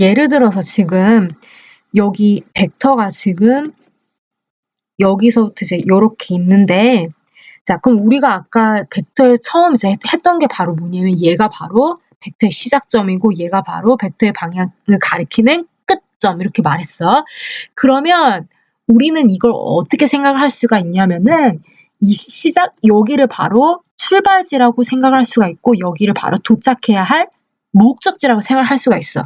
예를 들어서 지금 여기 벡터가 지금 여기서부터 이제 요렇게 있는데 자 그럼 우리가 아까 벡터에 처음 이제 했던 게 바로 뭐냐면 얘가 바로 벡터의 시작점이고 얘가 바로 벡터의 방향을 가리키는 끝점 이렇게 말했어. 그러면 우리는 이걸 어떻게 생각할 수가 있냐면은 이 시작 여기를 바로 출발지라고 생각할 수가 있고 여기를 바로 도착해야 할 목적지라고 생각할 수가 있어.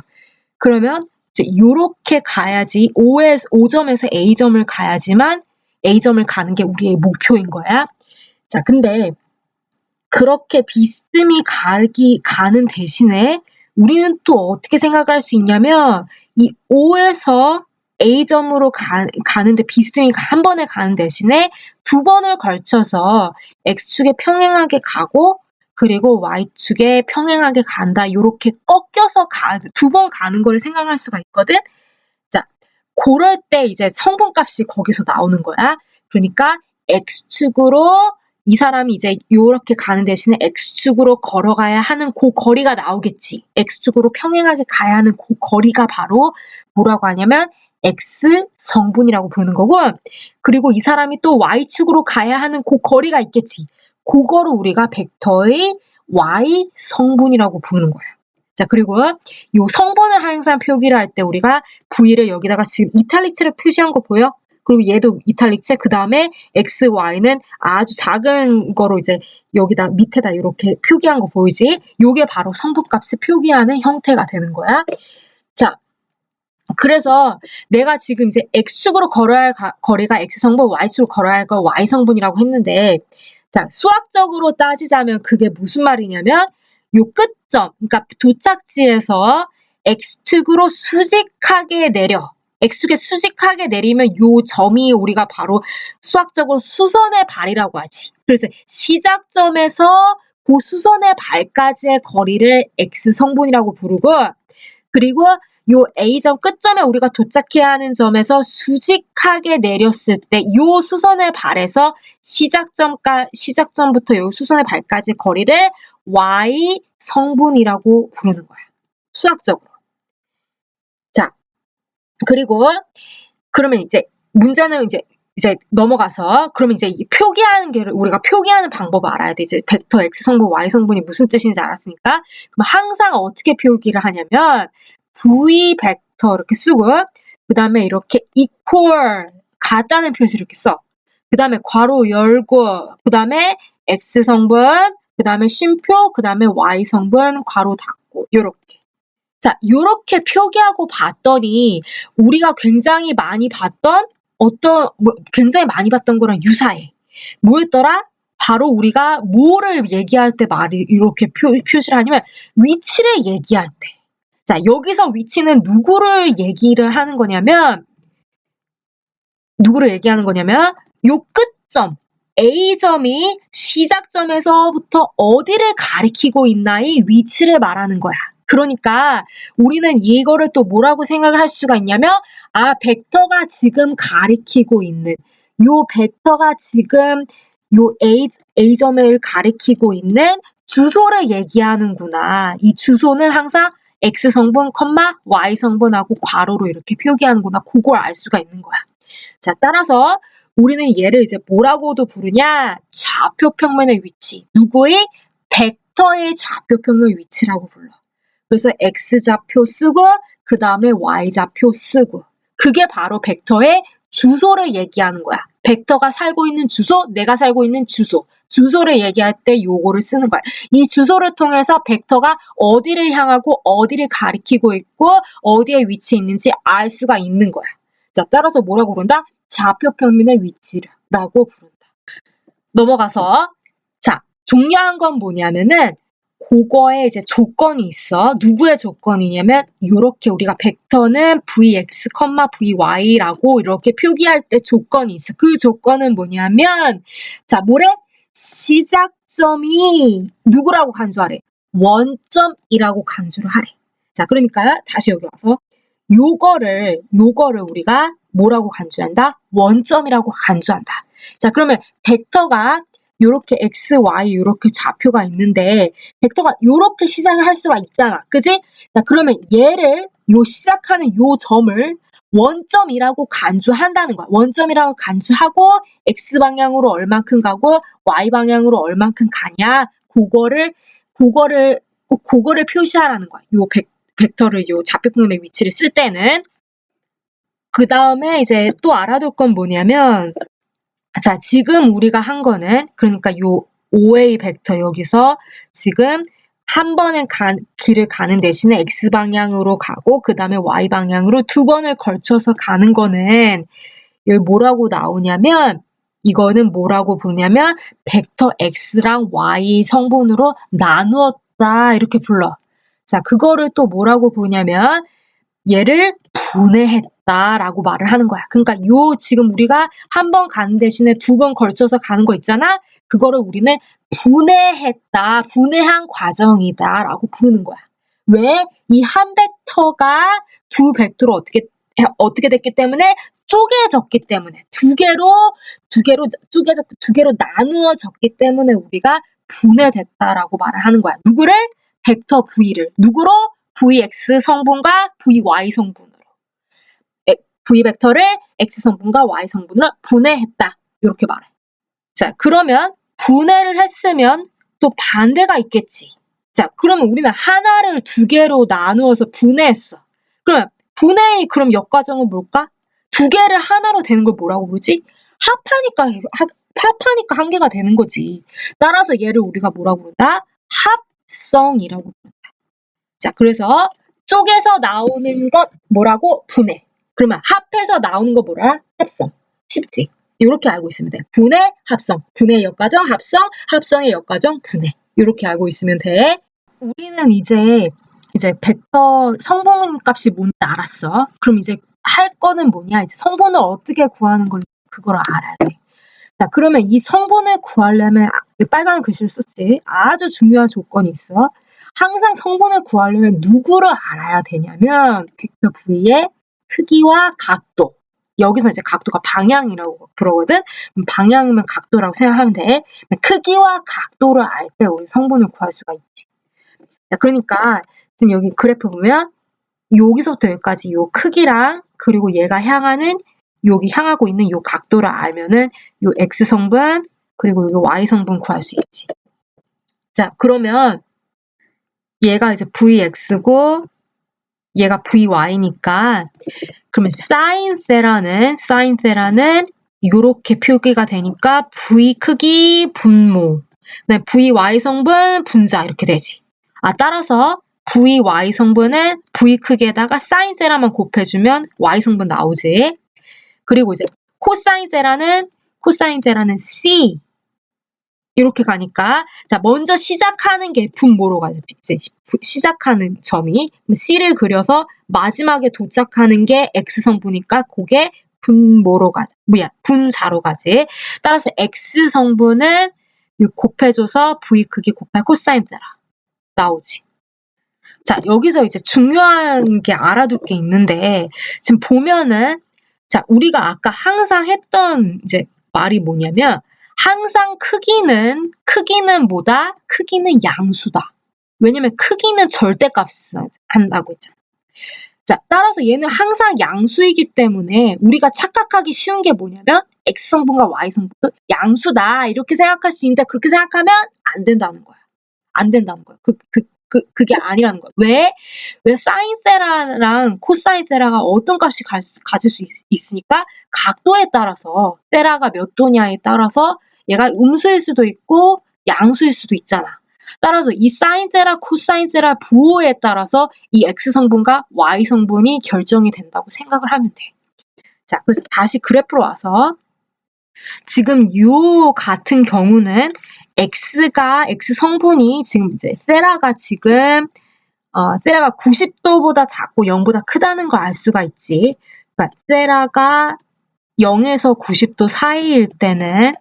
그러면 이제 요렇게 가야지 O에, O점에서 A점을 가야지만 A점을 가는 게 우리의 목표인 거야. 자, 근데 그렇게 비스듬히 가기, 가는 대신에 우리는 또 어떻게 생각할 수 있냐면 이 O에서 A점으로 가, 가는데 비스듬히 한 번에 가는 대신에 두 번을 걸쳐서 X축에 평행하게 가고 그리고 Y축에 평행하게 간다. 이렇게 꺾여서 가, 두번 가는 걸 생각할 수가 있거든. 자, 그럴 때 이제 성분값이 거기서 나오는 거야. 그러니까 X축으로 이 사람이 이제 이렇게 가는 대신에 X축으로 걸어가야 하는 그 거리가 나오겠지. X축으로 평행하게 가야 하는 그 거리가 바로 뭐라고 하냐면 X 성분이라고 부르는 거고 그리고 이 사람이 또 Y축으로 가야 하는 그 거리가 있겠지. 그거를 우리가 벡터의 Y 성분이라고 부르는 거예요. 자, 그리고 이 성분을 항상 표기를 할 때 우리가 V를 여기다가 지금 이탈릭체를 표시한 거 보여? 그리고 얘도 이탈릭체, 그 다음에 X, Y는 아주 작은 거로 이제 여기다 밑에다 이렇게 표기한 거 보이지? 요게 바로 성분값을 표기하는 형태가 되는 거야. 자, 그래서 내가 지금 이제 X축으로 걸어야 할 가, 거리가 X성분, Y축으로 걸어야 할 거 Y성분이라고 했는데 자, 수학적으로 따지자면 그게 무슨 말이냐면 요 끝점, 그러니까 도착지에서 X축으로 수직하게 내려. X축에 수직하게 내리면 요 점이 우리가 바로 수학적으로 수선의 발이라고 하지. 그래서 시작점에서 그 수선의 발까지의 거리를 X성분이라고 부르고 그리고 요 A점 끝점에 우리가 도착해야 하는 점에서 수직하게 내렸을 때 요 수선의 발에서 시작점까 시작점부터 요 수선의 발까지 거리를 Y 성분이라고 부르는 거야. 수학적으로. 자, 그리고 그러면 이제 문제는 이제 이제 넘어가서 그러면 이제 표기하는 게 우리가 표기하는 방법을 알아야 돼. 이제 벡터 X 성분, Y 성분이 무슨 뜻인지 알았으니까 그럼 항상 어떻게 표기를 하냐면 V 벡터 이렇게 쓰고 그 다음에 이렇게 equal 같다는 표시 이렇게 써. 그 다음에 괄호 열고 그 다음에 X 성분 그 다음에 쉼표 그 다음에 Y 성분 괄호 닫고 요렇게 자 요렇게 표기하고 봤더니 우리가 굉장히 많이 봤던 어떤 뭐 굉장히 많이 봤던 거랑 유사해 뭐였더라? 바로 우리가 뭐를 얘기할 때 말이 이렇게 표, 표시를 하냐면 위치를 얘기할 때 자, 여기서 위치는 누구를 얘기를 하는 거냐면, 누구를 얘기하는 거냐면, 요 끝점, A점이 시작점에서부터 어디를 가리키고 있나의 위치를 말하는 거야. 그러니까 우리는 이거를 또 뭐라고 생각을 할 수가 있냐면, 아, 벡터가 지금 가리키고 있는, 요 벡터가 지금 요 A, A점을 가리키고 있는 주소를 얘기하는구나. 이 주소는 항상 X 성분, 컴마, Y 성분하고 괄호로 이렇게 표기하는구나. 그걸 알 수가 있는 거야. 자, 따라서 우리는 얘를 이제 뭐라고도 부르냐? 좌표 평면의 위치. 누구의? 벡터의 좌표 평면 위치라고 불러. 그래서 X좌표 쓰고 그 다음에 Y좌표 쓰고 그게 바로 벡터의 주소를 얘기하는 거야. 벡터가 살고 있는 주소, 내가 살고 있는 주소. 주소를 얘기할 때 요거를 쓰는 거야. 이 주소를 통해서 벡터가 어디를 향하고 어디를 가리키고 있고 어디에 위치해 있는지 알 수가 있는 거야. 자, 따라서 뭐라고 부른다? 좌표 평면의 위치라고 부른다. 넘어가서 자, 중요한 건 뭐냐면은 그거에 이제 조건이 있어. 누구의 조건이냐면 이렇게 우리가 벡터는 vx, vy라고 이렇게 표기할 때 조건이 있어. 그 조건은 뭐냐면 자, 뭐래? 시작점이 누구라고 간주하래? 원점이라고 간주를 하래. 자, 그러니까 다시 여기 와서 요거를 요거를 우리가 뭐라고 간주한다? 원점이라고 간주한다. 자, 그러면 벡터가 요렇게 x, y 요렇게 좌표가 있는데 벡터가 요렇게 시작을 할 수가 있잖아. 그지? 자, 그러면 얘를 요 시작하는 요 점을 원점이라고 간주한다는 거야. 원점이라고 간주하고 x 방향으로 얼만큼 가고 y 방향으로 얼만큼 가냐. 그거를 그거를 그거를 표시하라는 거야. 요 벡, 벡터를 요 좌표평면의 위치를 쓸 때는 그 다음에 이제 또 알아둘 건 뭐냐면 자 지금 우리가 한 거는 그러니까 요 OA 벡터 여기서 지금 한 번은 가, 길을 가는 대신에 X방향으로 가고 그 다음에 Y방향으로 두 번을 걸쳐서 가는 거는 여기 뭐라고 나오냐면 이거는 뭐라고 부르냐면 벡터 X랑 Y 성분으로 나누었다 이렇게 불러. 자 그거를 또 뭐라고 부르냐면 얘를 분해했다라고 말을 하는 거야. 그러니까 요 지금 우리가 한 번 가는 대신에 두 번 걸쳐서 가는 거 있잖아. 그거를 우리는 분해했다, 분해한 과정이다라고 부르는 거야. 왜? 이 한 벡터가 두 벡터로 어떻게 어떻게 됐기 때문에 쪼개졌기 때문에 두 개로 두 개로 쪼개졌고 두 개로 나누어졌기 때문에 우리가 분해됐다라고 말을 하는 거야. 누구를? 벡터 V를 누구로? Vx 성분과 Vy 성분으로 V 벡터를 X 성분과 Y 성분으로 분해했다. 이렇게 말해. 자, 그러면 분해를 했으면 또 반대가 있겠지. 자, 그러면 우리는 하나를 두 개로 나누어서 분해했어. 그러면 분해의 그럼 역과정은 뭘까? 두 개를 하나로 되는 걸 뭐라고 부르지? 합하니까 합하니까 한 개가 되는 거지. 따라서 얘를 우리가 뭐라고 부른다? 합성이라고 부른다. 자, 그래서 쪼개서 나오는 것 뭐라고? 분해. 그러면 합해서 나오는 거 뭐라? 합성. 쉽지? 이렇게 알고 있으면 돼. 분해, 합성. 분해 역과정, 합성, 합성의 역과정, 분해. 이렇게 알고 있으면 돼. 우리는 이제 이제 벡터 성분 값이 뭔지 알았어. 그럼 이제 할 거는 뭐냐? 이제 성분을 어떻게 구하는 걸 그걸 알아야 돼. 자, 그러면 이 성분을 구하려면 아, 빨간 글씨를 썼지. 아주 중요한 조건이 있어. 항상 성분을 구하려면 누구를 알아야 되냐면 벡터 V의 크기와 각도. 여기서 이제 각도가 방향이라고 부르거든. 방향이면 각도라고 생각하면 돼. 크기와 각도를 알 때 우리 성분을 구할 수가 있지. 자, 그러니까 지금 여기 그래프 보면 여기서부터 여기까지 요 크기랑 그리고 얘가 향하는 여기 향하고 있는 요 각도를 알면은 요 X 성분 그리고 여기 Y 성분 구할 수 있지. 자, 그러면 얘가 이제 VX고 얘가 VY니까 그러면 사인 세라는 사인 세라는 이렇게 표기가 되니까 V 크기 분모 네, VY 성분 분자 이렇게 되지. 아 따라서 VY 성분은 V 크기에다가 사인 세라만 곱해주면 Y 성분 나오지. 그리고 이제 코사인 세라는 코사인 세라는 C 이렇게 가니까 자 먼저 시작하는 게 분모로. 이제 시작하는 점이 C를 그려서 마지막에 도착하는 게 X 성분이니까 그게 분모로 가 뭐야 분자로 가지. 따라서 X 성분은 곱해줘서 V 크기 곱할 코사인 세라 나오지. 자 여기서 이제 중요한 게 알아둘 게 있는데 지금 보면은 자 우리가 아까 항상 했던 이제 말이 뭐냐면 항상 크기는 크기는 뭐다? 크기는 양수다. 왜냐면 크기는 절대값을 한다고 했잖아. 자, 따라서 얘는 항상 양수이기 때문에 우리가 착각하기 쉬운 게 뭐냐면 X성분과 Y성분 양수다 이렇게 생각할 수 있는데 그렇게 생각하면 안 된다는 거야. 안 된다는 거야. 그, 그, 그, 그게 아니라는 거야. 왜? 왜 사인 세라랑 코사인 세라가 어떤 값이 가, 가질 수 있, 으니까 각도에 따라서 세라가 몇 도냐에 따라서 얘가 음수일 수도 있고 양수일 수도 있잖아. 따라서 이 사인 세라, 코사인 세라 부호에 따라서 이 X 성분과 Y 성분이 결정이 된다고 생각을 하면 돼. 자, 그래서 다시 그래프로 와서 지금 요 같은 경우는 X가 X 성분이 지금 이제 세라가 지금 어, 세라가 90도보다 작고 0보다 크다는 걸 알 수가 있지. 그러니까 세라가 0에서 90도 사이일 때는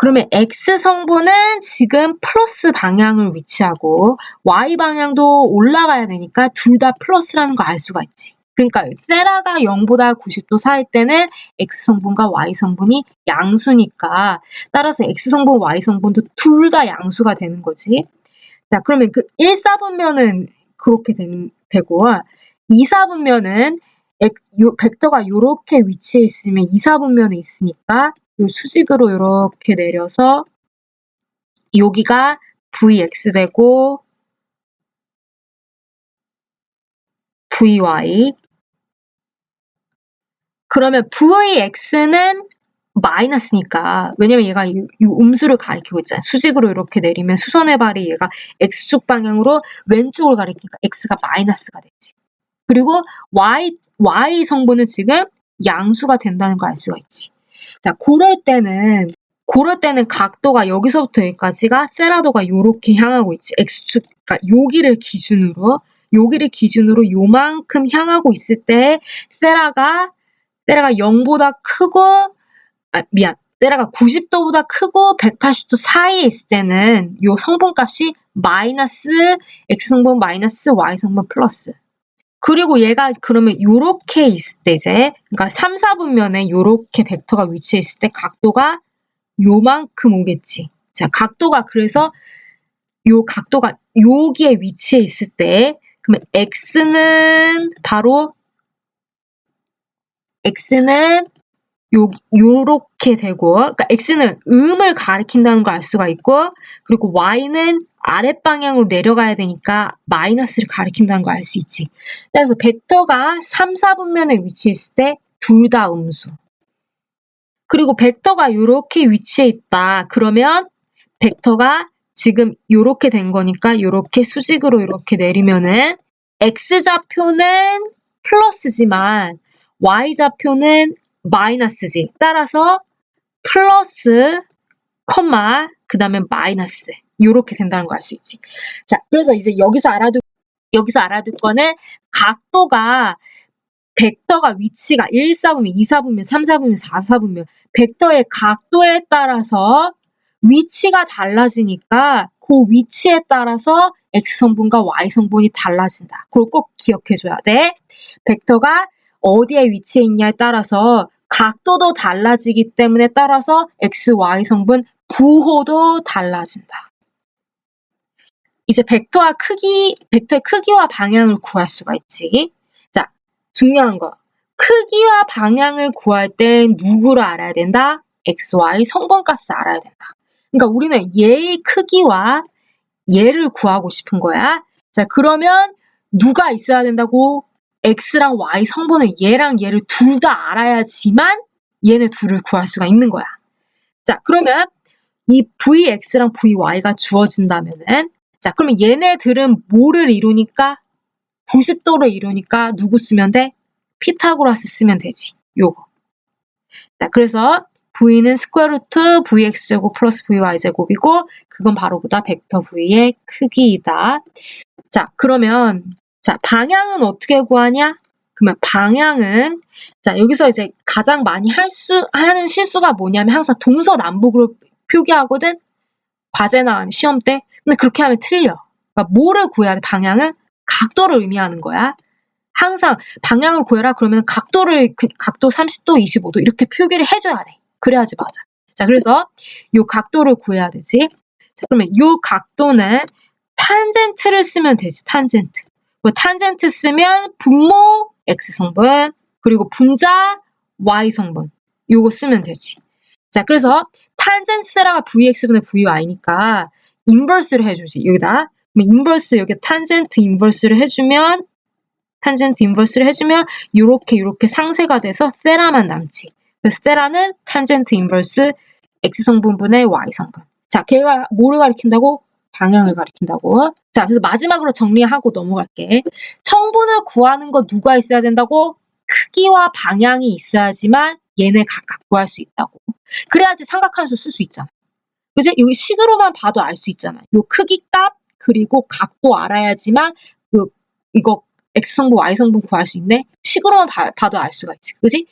그러면 X 성분은 지금 플러스 방향을 위치하고 Y 방향도 올라가야 되니까 둘 다 플러스라는 걸알 수가 있지. 그러니까 세라가 0보다 90도 사이일 때는 X 성분과 Y 성분이 양수니까 따라서 X 성분, Y 성분도 둘 다 양수가 되는 거지. 자, 그러면 그 1, 4분면은 그렇게 되는, 되고 이사분면은 엑- 요- 벡터가 요렇게 위치해 있으면 이사분면에 있으니까 요 수직으로 요렇게 내려서 여기가 vx 되고 vy 그러면 vx는 마이너스니까 왜냐면 얘가 이, 이 음수를 가리키고 있잖아요. 수직으로 이렇게 내리면 수선의 발이 얘가 x축 방향으로 왼쪽을 가리키니까 x가 마이너스가 되지. 그리고 y y 성분은 지금 양수가 된다는 걸 알 수가 있지. 자, 그럴 때는 그럴 때는 각도가 여기서부터 여기까지가 세라도가 요렇게 향하고 있지. x축 그러니까 여기를 기준으로 여기를 기준으로 요만큼 향하고 있을 때 세라가 세라가 0보다 크고 아, 미안. 세라가 90도보다 크고 180도 사이에 있을 때는 요 성분값이 마이너스 x 성분 마이너스 y 성분 플러스 그리고 얘가 그러면 요렇게 있을 때 이제 그러니까 3, 4분면에 요렇게 벡터가 위치해 있을 때 각도가 요만큼 오겠지. 자, 각도가 그래서 요 각도가 여기에 위치해 있을 때 그러면 x는 바로 x는 요 요렇게 되고 그러니까 x는 음을 가리킨다는 걸 알 수가 있고 그리고 y는 아랫 방향으로 내려가야 되니까 마이너스를 가리킨다는 걸 알 수 있지. 그래서 벡터가 3, 4분면에 위치했을 때 둘 다 음수. 그리고 벡터가 이렇게 위치해 있다. 그러면 벡터가 지금 이렇게 된 거니까 이렇게 수직으로 이렇게 내리면은 x좌표는 플러스지만 y좌표는 마이너스지. 따라서 플러스, 컴마, 그 다음에 마이너스. 이렇게 된다는 걸알수 있지. 자, 그래서 이제 여기서 알아둘, 여기서 알아둘 거는 각도가 벡터가 위치가 1, 4분면, 2, 4분면, 3, 4분면, 4, 4분면 벡터의 각도에 따라서 위치가 달라지니까 그 위치에 따라서 X성분과 Y성분이 달라진다. 그걸 꼭 기억해줘야 돼. 벡터가 어디에 위치해 있냐에 따라서 각도도 달라지기 때문에 따라서 X, Y 성분 부호도 달라진다. 이제 벡터와 크기, 벡터의 크기와 방향을 구할 수가 있지. 자, 중요한 거. 크기와 방향을 구할 때 누구를 알아야 된다? X, Y 성분값을 알아야 된다. 그러니까 우리는 얘의 크기와 얘를 구하고 싶은 거야. 자, 그러면 누가 있어야 된다고? X랑 Y 성분을 얘랑 얘를 둘 다 알아야지만 얘네 둘을 구할 수가 있는 거야. 자, 그러면 이 VX랑 VY가 주어진다면은 자, 그러면 얘네들은 뭐를 이루니까 90도를 이루니까 누구 쓰면 돼? 피타고라스 쓰면 되지. 요거. 자, 그래서 V는 스퀘어 루트 VX제곱 플러스 VY제곱이고 그건 바로 보다 벡터 V의 크기이다. 자, 그러면 자, 방향은 어떻게 구하냐? 그러면 방향은 자, 여기서 이제 가장 많이 할 수 하는 실수가 뭐냐면 항상 동서남북으로 표기하거든. 과제나 시험 때. 근데 그렇게 하면 틀려. 그러니까 뭐를 구해야 돼? 방향은 각도를 의미하는 거야. 항상 방향을 구해라 그러면 각도를 그, 각도 30도, 25도 이렇게 표기를 해줘야 돼. 그래야지 맞아. 자, 그래서 이 각도를 구해야 되지. 자, 그러면 이 각도는 탄젠트를 쓰면 되지. 탄젠트. 뭐 탄젠트 쓰면 분모 x 성분 그리고 분자 y 성분 요거 쓰면 되지. 자, 그래서 탄젠스라가 vx분의 vy니까 인버스를 해주지. 여기다. 인버스 여기 탄젠트 인버스를 해주면 탄젠트 인버스를 해주면 이렇게 이렇게 상세가 돼서 세라만 남지. 그래서 세라는 탄젠트 인버스 x 성분분의 y 성분. 자, 걔가 뭐를 가리킨다고? 방향을 가리킨다고. 자, 그래서 마지막으로 정리하고 넘어갈게. 성분을 구하는 거 누가 있어야 된다고? 크기와 방향이 있어야지만 얘네 각각 구할 수 있다고. 그래야지 삼각함수 쓸 수 있잖아. 그지? 여기 식으로만 봐도 알 수 있잖아. 요 크기 값 그리고 각도 알아야지만 그 이거 x 성분, y 성분 구할 수 있네. 식으로만 봐, 봐도 알 수가 있지. 그지?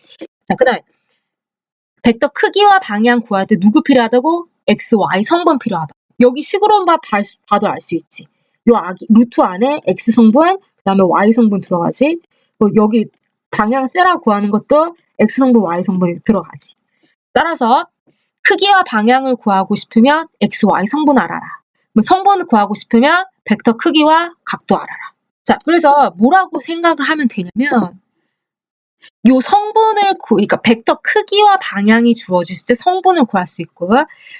자, 그 다음에 벡터 크기와 방향 구할 때 누구 필요하다고? x, y 성분 필요하다. 여기 식으로만 봐, 봐도 알 수 있지. 요 아기, 루트 안에 x 성분, 그 다음에 y 성분 들어가지. 뭐 여기 방향 세라 구하는 것도 x 성분, y 성분이 들어가지. 따라서 크기와 방향을 구하고 싶으면 x, y 성분 알아라. 성분을 구하고 싶으면 벡터 크기와 각도 알아라. 자, 그래서 뭐라고 생각을 하면 되냐면 요 성분을 구, 그러니까 벡터 크기와 방향이 주어졌을 때 성분을 구할 수 있고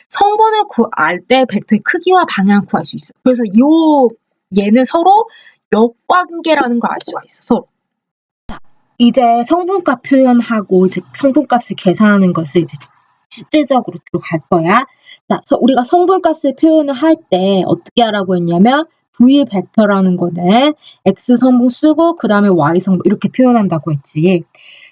성분을 구할 때 벡터의 크기와 방향을 구할 수 있어. 그래서 요 얘는 서로 역관계라는 걸 알 수가 있어서 자, 이제 성분값 표현하고 이제 성분값을 계산하는 것을 이제 실제적으로 들어갈 거야. 자, 우리가 성분값을 표현을 할 때 어떻게 하라고 했냐면 V 벡터라는 거는 X 성분 쓰고 그 다음에 Y 성분 이렇게 표현한다고 했지.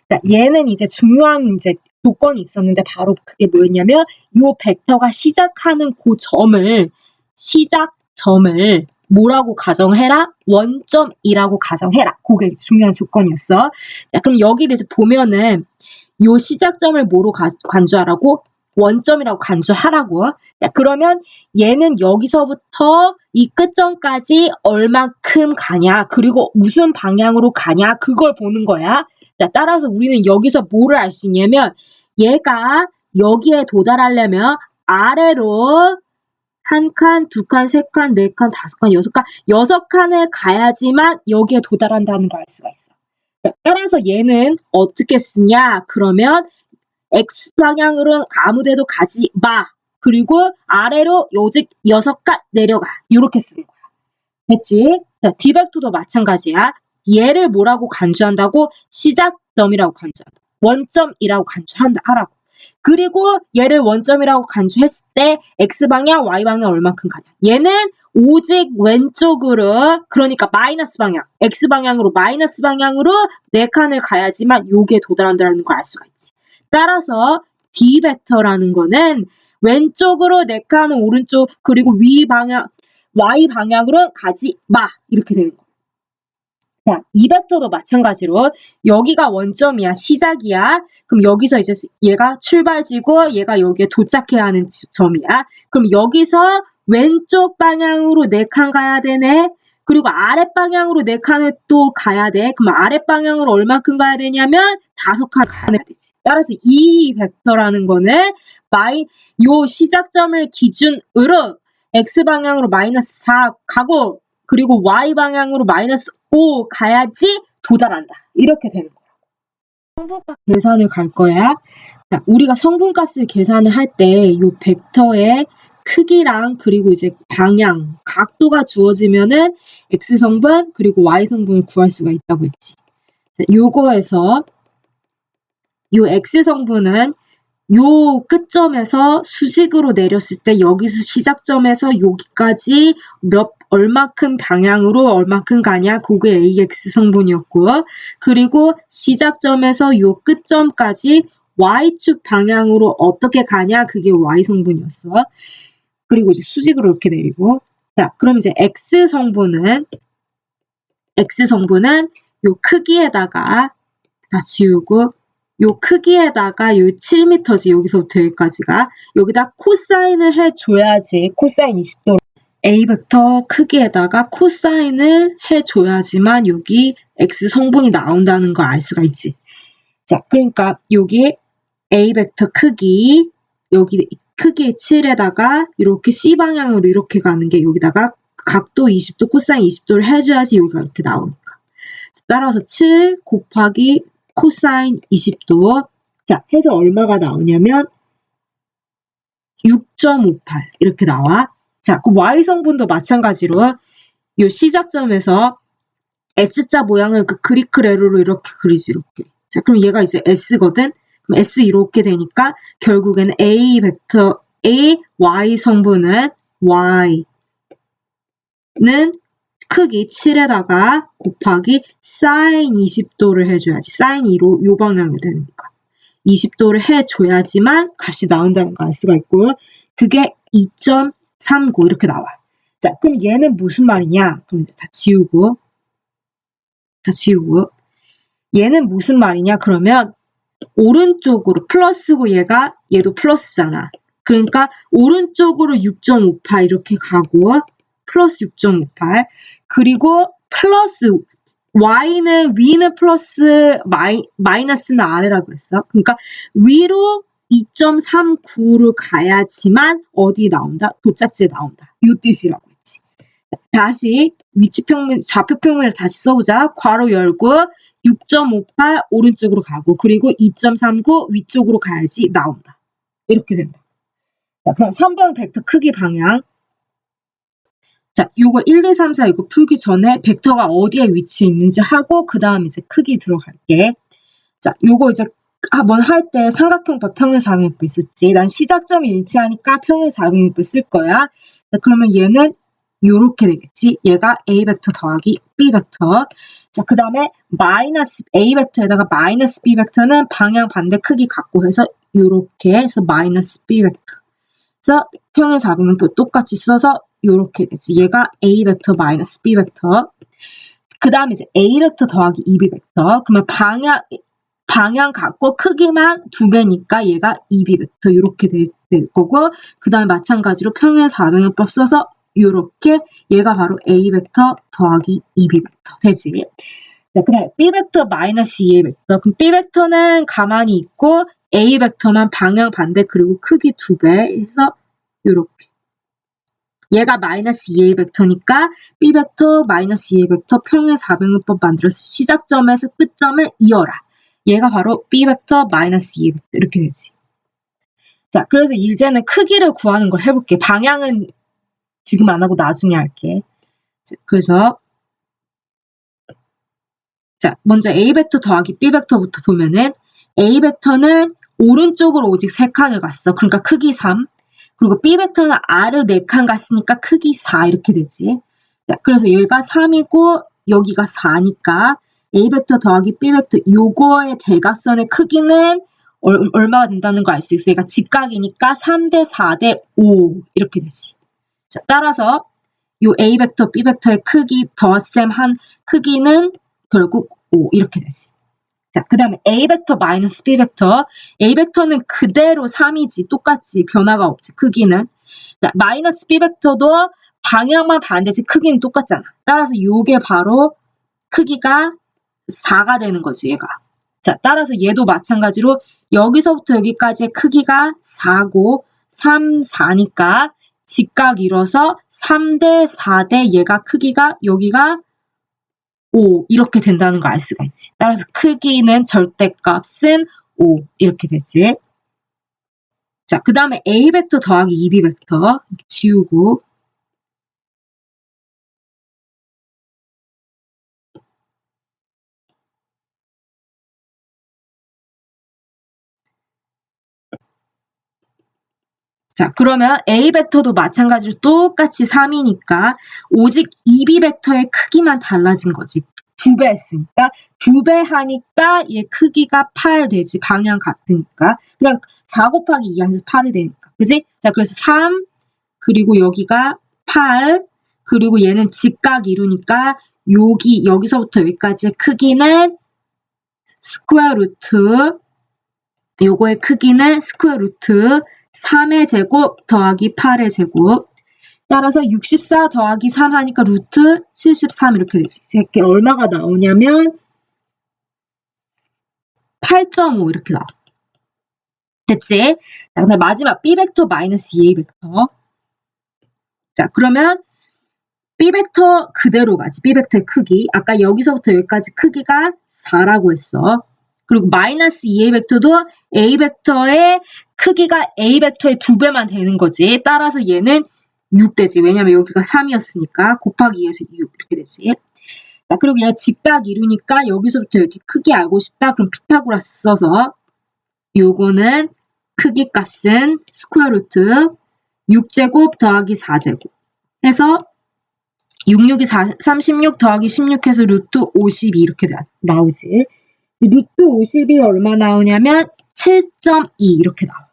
자, 얘는 이제 중요한 이제 조건이 있었는데 바로 그게 뭐였냐면 요 벡터가 시작하는 그 점을 시작점을 뭐라고 가정해라? 원점이라고 가정해라. 그게 중요한 조건이었어. 자, 그럼 여기를 이제 보면은 요 시작점을 뭐로 가, 간주하라고? 원점이라고 간주하라고. 자, 그러면 얘는 여기서부터 이 끝점까지 얼만큼 가냐, 그리고 무슨 방향으로 가냐, 그걸 보는 거야. 자, 따라서 우리는 여기서 뭐를 알 수 있냐면 얘가 여기에 도달하려면 아래로 한 칸, 두 칸, 세 칸, 네 칸, 다섯 칸, 여섯 칸, 여섯 칸을 가야지만 여기에 도달한다는 걸 알 수가 있어. 따라서 얘는 어떻게 쓰냐? 그러면 X 방향으로는 아무 데도 가지 마. 그리고 아래로 요직 여섯 칸 내려가. 이렇게 쓰는 거야. 됐지? 자, 디벡터도 마찬가지야. 얘를 뭐라고 간주한다고? 시작점이라고 간주한다. 원점이라고 간주한다. 하라고. 그리고 얘를 원점이라고 간주했을 때 X방향, Y방향 얼만큼 가냐. 얘는 오직 왼쪽으로 그러니까 마이너스 방향, X방향으로 마이너스 방향으로 네 칸을 가야지만 요게 도달한다는 걸 알 수가 있지. 따라서 D 벡터라는 거는 왼쪽으로 네 칸은 오른쪽 그리고 위 방향 Y 방향으로 가지 마 이렇게 되는 거. 자, 이 벡터도 마찬가지로 여기가 원점이야, 시작이야. 그럼 여기서 이제 얘가 출발지고 얘가 여기에 도착해야 하는 점이야. 그럼 여기서 왼쪽 방향으로 네칸 가야 되네. 그리고 아랫 방향으로 네 칸을 또 가야 돼. 그럼 아랫 방향으로 얼만큼 가야 되냐면 다섯 칸 가야 되지. 따라서 이 벡터라는 거는 마이 요 시작점을 기준으로 x 방향으로 마이너스 4 가고 그리고 y 방향으로 마이너스 5 가야지 도달한다. 이렇게 되는 거야. 성분값 계산을 갈 거야. 자, 우리가 성분값을 계산을 할때이 벡터의 크기랑 그리고 이제 방향, 각도가 주어지면은 x 성분 그리고 y 성분을 구할 수가 있다고 했지. 자, 요거에서 요 x 성분은 요 끝점에서 수직으로 내렸을 때 여기서 시작점에서 여기까지 몇 얼마큼 방향으로 얼마큼 가냐 그게 AX 성분이었고 그리고 시작점에서 요 끝점까지 Y축 방향으로 어떻게 가냐 그게 Y 성분이었어. 그리고 이제 수직으로 이렇게 내리고 자 그럼 이제 X 성분은 X 성분은 요 크기에다가 다 지우고 요 크기에다가 요 7m지 여기서부터 여기까지가 여기다 코사인을 해줘야지 코사인 20도 A 벡터 크기에다가 코사인을 해줘야지만 여기 X 성분이 나온다는 걸 알 수가 있지. 자, 그러니까 여기 A 벡터 크기 여기 크기 7에다가 이렇게 C 방향으로 이렇게 가는 게 여기다가 각도 20도, 코사인 20도를 해줘야지 여기가 이렇게 나오니까. 따라서 7 곱하기 코사인 20도. 자, 해서 얼마가 나오냐면 6.58 이렇게 나와. 자, 그 Y 성분도 마찬가지로 이 시작점에서 S자 모양을 그 그리크 레로로 이렇게 그리지 이렇게. 자, 그럼 얘가 이제 S거든. 그럼 S 이렇게 되니까 결국에는 A 벡터 A Y 성분은 Y는 크기 7에다가 곱하기 사인 20도를 해줘야지. 사인 2로 요 방향으로 되니까. 20도를 해줘야지만 값이 나온다는 걸 알 수가 있고 그게 2.39 이렇게 나와. 자, 그럼 얘는 무슨 말이냐? 그럼 다 지우고 다 지우고 얘는 무슨 말이냐? 그러면 오른쪽으로 플러스고 얘가 얘도 플러스잖아. 그러니까 오른쪽으로 6.58 이렇게 가고 플러스 6.58 그리고 플러스 y는 위는 플러스 마이, 마이너스는 아래라 그랬어. 그러니까 위로 2.39로 가야지만 어디 나온다? 도짝지에 나온다. 이 뜻이라고 했지. 다시 위치 평면, 좌표 평면을 다시 써보자. 괄호 열고 6.58 오른쪽으로 가고 그리고 2.39 위쪽으로 가야지 나온다. 이렇게 된다. 자, 그다음 3번 벡터 크기 방향. 자, 요거 1, 2, 3, 4 이거 풀기 전에 벡터가 어디에 위치해 있는지 하고 그 다음 이제 크기 들어갈게. 자, 요거 이제 한번 할 때 삼각형법 평행사변형법 있었지. 난 시작점이 일치하니까 평행사변형법 쓸 거야. 자, 그러면 얘는 요렇게 되겠지. 얘가 A 벡터 더하기 B 벡터. 자, 그 다음에 마이너스 A 벡터에다가 마이너스 B 벡터는 방향 반대 크기 갖고 해서 요렇게 해서 마이너스 B 벡터. 그래서 평행사변형법 똑같이 써서 요렇게 되지. 얘가 A 벡터 마이너스 B 벡터. 그 다음에 이제 A 벡터 더하기 2B 벡터. 그러면 방향, 방향 갖고 크기만 두 배니까 얘가 2B 벡터 이렇게 될, 될 거고 그 다음에 마찬가지로 평행 4변형법 써서 이렇게 얘가 바로 A 벡터 더하기 2B 벡터 되지. 자, 그 다음에 B 벡터 마이너스 2A 벡터. 그럼 B 벡터는 가만히 있고 A 벡터만 방향 반대 그리고 크기 두 배 해서 이렇게. 얘가 마이너스 2A 벡터니까 B 벡터 마이너스 2A 벡터 평행 4변형법 만들어서 시작점에서 끝점을 이어라. 얘가 바로 B 벡터 마이너스 2A 벡터 이렇게 되지. 자, 그래서 이제는 크기를 구하는 걸 해볼게. 방향은 지금 안 하고 나중에 할게. 자, 그래서 자, 먼저 A 벡터 더하기 B 벡터부터 보면은 A 벡터는 오른쪽으로 오직 3칸을 갔어. 그러니까 크기 3. 그리고 B 벡터는 R을 4칸 갔으니까 크기 4 이렇게 되지. 자, 그래서 여기가 3이고 여기가 4니까 A 벡터 더하기 B 벡터 요거의 대각선의 크기는 얼, 얼마가 된다는 걸알수 있어. 얘가 직각이니까 3대 4대 5 이렇게 되지. 자, 따라서 요 A 벡터 B 벡터의 크기 덧셈 한 크기는 결국 5 이렇게 되지. 자, 그 다음에 A 벡터 마이너스 B 벡터. A 벡터는 그대로 3이지. 똑같지. 변화가 없지. 크기는. 자, 마이너스 B 벡터도 방향만 반대지 크기는 똑같잖아. 따라서 요게 바로 크기가 4가 되는 거지, 얘가. 자, 따라서 얘도 마찬가지로 여기서부터 여기까지의 크기가 4고 3, 4니까 직각 이뤄서 3대 4대 얘가 크기가 여기가 5 이렇게 된다는 걸 알 수가 있지. 따라서 크기는 절대값은 5 이렇게 되지. 자, 그 다음에 A 벡터 더하기 2B 벡터 지우고 자, 그러면 A 벡터도 마찬가지로 똑같이 3이니까 오직 2B 벡터의 크기만 달라진 거지. 두 배 했으니까 두 배 하니까 얘 크기가 8 되지. 방향 같으니까. 그냥 4 곱하기 2 하면서 8이 되니까. 그지? 자, 그래서 3 그리고 여기가 8 그리고 얘는 직각 이루니까 여기 여기서부터 여기까지의 크기는 스퀘어 루트 요거의 크기는 스퀘어 루트 3의 제곱 더하기 8의 제곱 따라서 64 더하기 3 하니까 루트 73 이렇게 되지. 이게 얼마가 나오냐면 8.5 이렇게 나와. 됐지? 자, 그다음 마지막 B 벡터 마이너스 2A 벡터. 자, 그러면 B 벡터 그대로 가지. B 벡터의 크기. 아까 여기서부터 여기까지 크기가 4라고 했어. 그리고 마이너스 2A 벡터도 A 벡터의 크기가 A 벡터의 두 배만 되는 거지. 따라서 얘는 6 되지. 왜냐면 여기가 3이었으니까 곱하기 2에서 6 이렇게 되지. 자, 그리고 얘 직각 이루니까 여기서부터 여기 크기 알고 싶다. 그럼 피타고라스 써서 요거는 크기 값은 스퀘어 루트 6제곱 더하기 4제곱 해서 6, 6이 4, 36 더하기 16 해서 루트 52 이렇게 나오지. 루트 50이 얼마 나오냐면 7.2 이렇게 나와.